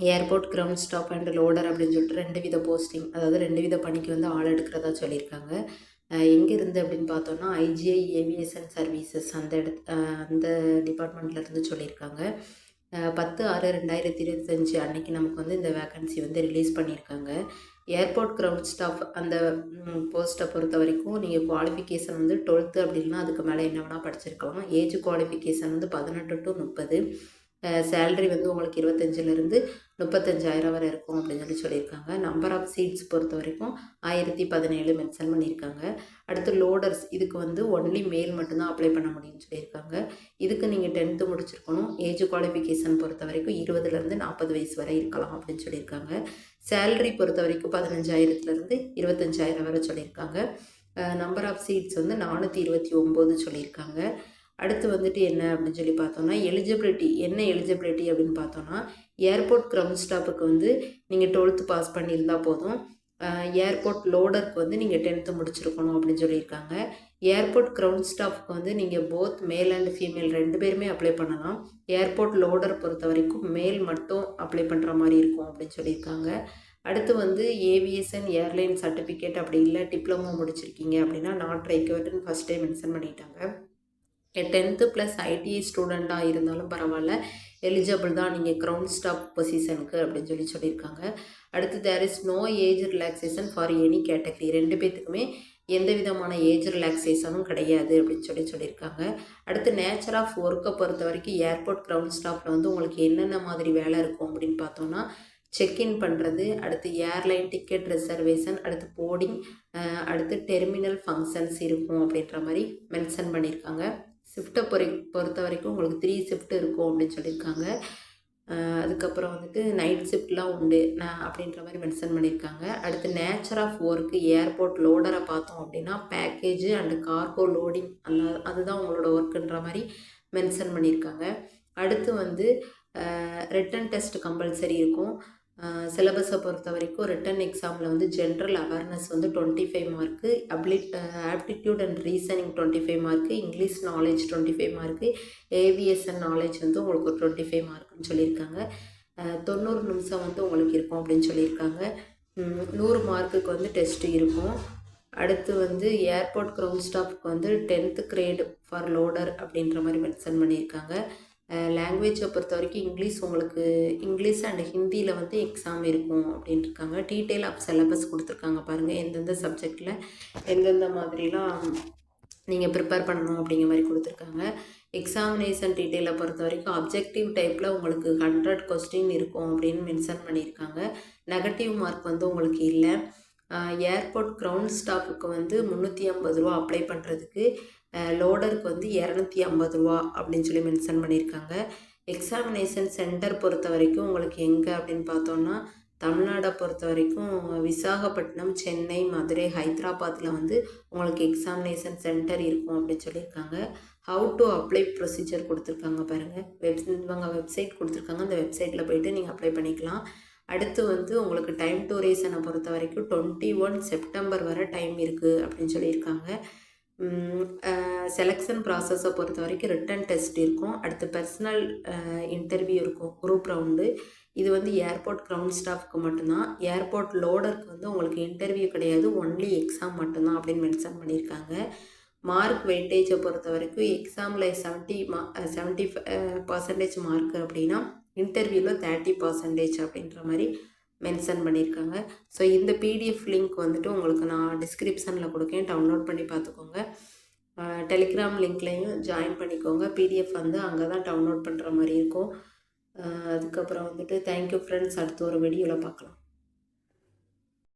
Airport ground staff and loader அப்படின்னு சொல்லிட்டு ரெண்டு வித போஸ்டிங் அதாவது ரெண்டு வித பணிக்கு வந்து ஆள் எடுக்கிறதா சொல்லியிருக்காங்க. எங்கே இருந்து அப்படின்னு பார்த்தோன்னா ஐஜிஐ ஏவியேஷன் சர்வீசஸ் அந்த இடத்து அந்த டிபார்ட்மெண்ட்லேருந்து சொல்லியிருக்காங்க. பத்து ஆறு ரெண்டாயிரத்தி இருபத்தஞ்சி அன்னைக்கு நமக்கு வந்து இந்த வேக்கன்சி வந்து ரிலீஸ் பண்ணியிருக்காங்க. ஏர்போர்ட் கிரவுண்ட் ஸ்டாஃப் அந்த போஸ்ட்டை பொறுத்த வரைக்கும் நீங்கள் குவாலிஃபிகேஷன் வந்து டுவெல்த்து அப்படின்னா அதுக்கு மேலே என்ன வேணால் படிச்சிருக்கலாம். ஏஜ் குவாலிஃபிகேஷன் வந்து பதினெட்டு டு முப்பது. சேல்ரி வந்து உங்களுக்கு இருபத்தஞ்சிலேருந்து முப்பத்தஞ்சாயிரம் வரை இருக்கும் அப்படின்னு சொல்லி சொல்லியிருக்காங்க. நம்பர் ஆஃப் சீட்ஸ் பொறுத்த வரைக்கும் ஆயிரத்தி பதினேழு மென்ஷன் பண்ணியிருக்காங்க. அடுத்து லோடர்ஸ் இதுக்கு வந்து ஒன்லி மேல் மட்டும்தான் அப்ளை பண்ண முடியும்னு சொல்லியிருக்காங்க. இதுக்கு நீங்கள் டென்த்து முடிச்சிருக்கணும். ஏஜ் குவாலிஃபிகேஷன் பொறுத்த வரைக்கும் இருபதுலேருந்து நாற்பது வயசு வரை இருக்கலாம் அப்படின்னு சொல்லியிருக்காங்க. சேல்ரி பொறுத்த வரைக்கும் பதினஞ்சாயிரத்துலேருந்து இருபத்தஞ்சாயிரம் வரை சொல்லியிருக்காங்க. நம்பர் ஆஃப் சீட்ஸ் வந்து நானூற்றி இருபத்தி ஒம்பது சொல்லியிருக்காங்க. அடுத்து வந்துட்டு என்ன அப்படின்னு சொல்லி பார்த்தோன்னா எலிஜிபிலிட்டி என்ன எலிஜிபிலிட்டி அப்படின்னு பார்த்தோன்னா ஏர்போர்ட் கிரவுண்ட் ஸ்டாப்புக்கு வந்து நீங்கள் டுவெல்த்து பாஸ் பண்ணியிருந்தால் போதும். ஏர்போர்ட் லோடருக்கு வந்து நீங்கள் டென்த்து முடிச்சிருக்கணும் அப்படின்னு சொல்லியிருக்காங்க. ஏர்போர்ட் கிரவுண்ட் ஸ்டாஃப்க்கு வந்து நீங்கள் போத் மேல் அண்ட் ஃபீமேல் ரெண்டு பேருமே அப்ளை பண்ணலாம். ஏர்போர்ட் லோடர் பொறுத்த வரைக்கும் மேல் மட்டும் அப்ளை பண்ணுற மாதிரி இருக்கும் அப்படின்னு சொல்லியிருக்காங்க. அடுத்து வந்து ஏவிஎஸ்என் ஏர்லைன் சர்டிஃபிகேட் அப்படி இல்லை டிப்ளமோ முடிச்சிருக்கீங்க அப்படின்னா நாட் ரெக்வர்டுன்னு ஃபஸ்ட் டைம் மென்ஷன் பண்ணிட்டாங்க. டென்த்து ப்ளஸ் ஐடிஐ ஸ்டூடெண்ட்டாக இருந்தாலும் பரவாயில்ல. எலிஜிபிள் தான். நீங்கள் க்ரௌண்ட் ஸ்டாப் பொசிஷனுக்கு அப்படின்னு சொல்லி சொல்லியிருக்காங்க. அடுத்து there is no age relaxation for any category ரெண்டு பேத்துக்குமே எந்த விதமான ஏஜ் ரிலாக்ஸேஷனும் கிடையாது அப்படின்னு சொல்லி சொல்லியிருக்காங்க. அடுத்து நேச்சர் ஆஃப் ஒர்க்கை பொறுத்த வரைக்கும் ஏர்போர்ட் க்ரௌண்ட் ஸ்டாப்பில் வந்து உங்களுக்கு என்னென்ன மாதிரி வேலை இருக்கும் அப்படின்னு பார்த்தோன்னா செக்இன் பண்ணுறது அடுத்து ஏர்லைன் டிக்கெட் ரிசர்வேஷன் அடுத்து போர்டிங் அடுத்து டெர்மினல் ஃபங்க்ஷன்ஸ் இருக்கும் அப்படின்ற மாதிரி மென்ஷன் பண்ணியிருக்காங்க. ஷிஃப்ட்டை பொறை பொறுத்த வரைக்கும் உங்களுக்கு த்ரீ ஷிஃப்ட் இருக்கும் அப்படின்னு சொல்லியிருக்காங்க. அதுக்கப்புறம் வந்துட்டு நைட் ஷிஃப்ட்லாம் உண்டு. நான் அப்படின்ற மாதிரி மென்ஷன் பண்ணியிருக்காங்க. அடுத்து நேச்சர் ஆஃப் ஒர்க்கு ஏர்போர்ட் லோடரை பார்த்தோம் அப்படின்னா பேக்கேஜ் அண்டு கார்கோ லோடிங் அந்த அதுதான் உங்களோட ஒர்க்குன்ற மாதிரி மென்ஷன் பண்ணியிருக்காங்க. அடுத்து வந்து ரிட்டன் டெஸ்ட் கம்பல்சரி இருக்கும். சிலபஸை பொறுத்த வரைக்கும் ரிட்டன் எக்ஸாமில் வந்து ஜென்ரல் அவேர்னஸ் வந்து twenty five mark applied aptitude and reasoning twenty five mark English knowledge twenty five mark aviation knowledge வந்து உங்களுக்கு ஒரு டுவெண்ட்டி ஃபைவ் மார்க்குன்னு சொல்லியிருக்காங்க. தொண்ணூறு நிமிஷம் வந்து உங்களுக்கு இருக்கும் அப்படின்னு சொல்லியிருக்காங்க. நூறு மார்க்குக்கு வந்து டெஸ்ட்டு இருக்கும். அடுத்து வந்து ஏர்போர்ட் க்ரௌண்ட் ஸ்டாஃப்க்கு வந்து டென்த்து கிரேடு ஃபார் லோடர் அப்படின்ற மாதிரி மென்ஷன் பண்ணியிருக்காங்க. லாங்குவேஜை பொறுத்த வரைக்கும் இங்கிலீஷ் உங்களுக்கு இங்கிலீஷ் அண்ட் ஹிந்தியில் வந்து எக்ஸாம் இருக்கும் அப்படின்னு இருக்காங்க டீட்டெயில் ஆஃப் சிலபஸ் கொடுத்துருக்காங்க பாருங்கள் எந்தெந்த சப்ஜெக்டில் எந்தெந்த மாதிரிலாம் நீங்கள் ப்ரிப்பேர் பண்ணணும் அப்படிங்கிற மாதிரி கொடுத்துருக்காங்க. எக்ஸாமினேஷன் டீட்டெயிலை பொறுத்த வரைக்கும் அப்ஜெக்டிவ் டைப்பில் உங்களுக்கு ஹண்ட்ரட் கொஸ்டின் இருக்கும் அப்படின்னு மென்ஷன் பண்ணியிருக்காங்க. நெகட்டிவ் மார்க் வந்து உங்களுக்கு இல்லை. ஏர்போர்ட் க்ரௌண்ட் ஸ்டாஃபுக்கு வந்து முந்நூற்றி ஐம்பது ரூபா அப்ளை பண்ணுறதுக்கு லோடருக்கு வந்து இரநூத்தி ஐம்பது ரூபா அப்படின்னு சொல்லி மென்ஷன் பண்ணியிருக்காங்க. எக்ஸாமினேஷன் சென்டர் பொறுத்த வரைக்கும் உங்களுக்கு எங்கே அப்படின்னு பார்த்தோன்னா தமிழ்நாடை பொறுத்த வரைக்கும் விசாகப்பட்டினம் சென்னை மதுரை ஹைதராபாத்தில் வந்து உங்களுக்கு எக்ஸாமினேஷன் சென்டர் இருக்கும் அப்படின்னு சொல்லியிருக்காங்க. ஹவு டு அப்ளை ப்ரொசீஜர் கொடுத்துருக்காங்க பாருங்கள் வெப் இவங்க வெப்சைட் கொடுத்துருக்காங்க. அந்த வெப்சைட்டில் போயிட்டு நீங்கள் அப்ளை பண்ணிக்கலாம். அடுத்து வந்து உங்களுக்கு டைம் டூரேஷனை பொறுத்த வரைக்கும் டுவெண்ட்டி ஒன் செப்டம்பர் வரை டைம் இருக்குது அப்படின்னு சொல்லியிருக்காங்க. செலெக்ஷன் ப்ராசஸை பொறுத்த வரைக்கும் ரிட்டன் டெஸ்ட் இருக்கும். அடுத்து பர்சனல் இன்டர்வியூ இருக்கும் குரூப் ரவுண்டு இது வந்து ஏர்போர்ட் கிரவுண்ட் ஸ்டாஃப்க்கு மட்டும்தான். ஏர்போர்ட் லோடருக்கு வந்து உங்களுக்கு இன்டர்வியூ கிடையாது. ஒன்லி எக்ஸாம் மட்டும்தான் அப்படின்னு மென்ஷன் பண்ணியிருக்காங்க. மார்க் வெயிட்டேஜை பொறுத்த வரைக்கும் எக்ஸாமில் செவன்ட்டி மா செவன்ட்டி பர்சன்டேஜ் மார்க் அப்படின்னா இன்டர்வியூவில் தேர்ட்டி பர்சன்டேஜ் அப்படின்ற மாதிரி மென்ஷன் பண்ணியிருக்காங்க. ஸோ இந்த பிடிஎஃப் லிங்க் வந்துட்டு உங்களுக்கு நான் டிஸ்கிரிப்ஷனில் கொடுக்கேன். டவுன்லோட் பண்ணி பார்த்துக்கோங்க. டெலிகிராம் லிங்க்லேயும் ஜாயின் பண்ணிக்கோங்க. பிடிஎஃப் வந்து அங்கே தான் டவுன்லோட் பண்ணுற மாதிரி இருக்கும். அதுக்கப்புறம் வந்துட்டு தேங்க்யூ ஃப்ரெண்ட்ஸ் அடுத்த ஒரு வீடியோவில் பார்க்கலாம்.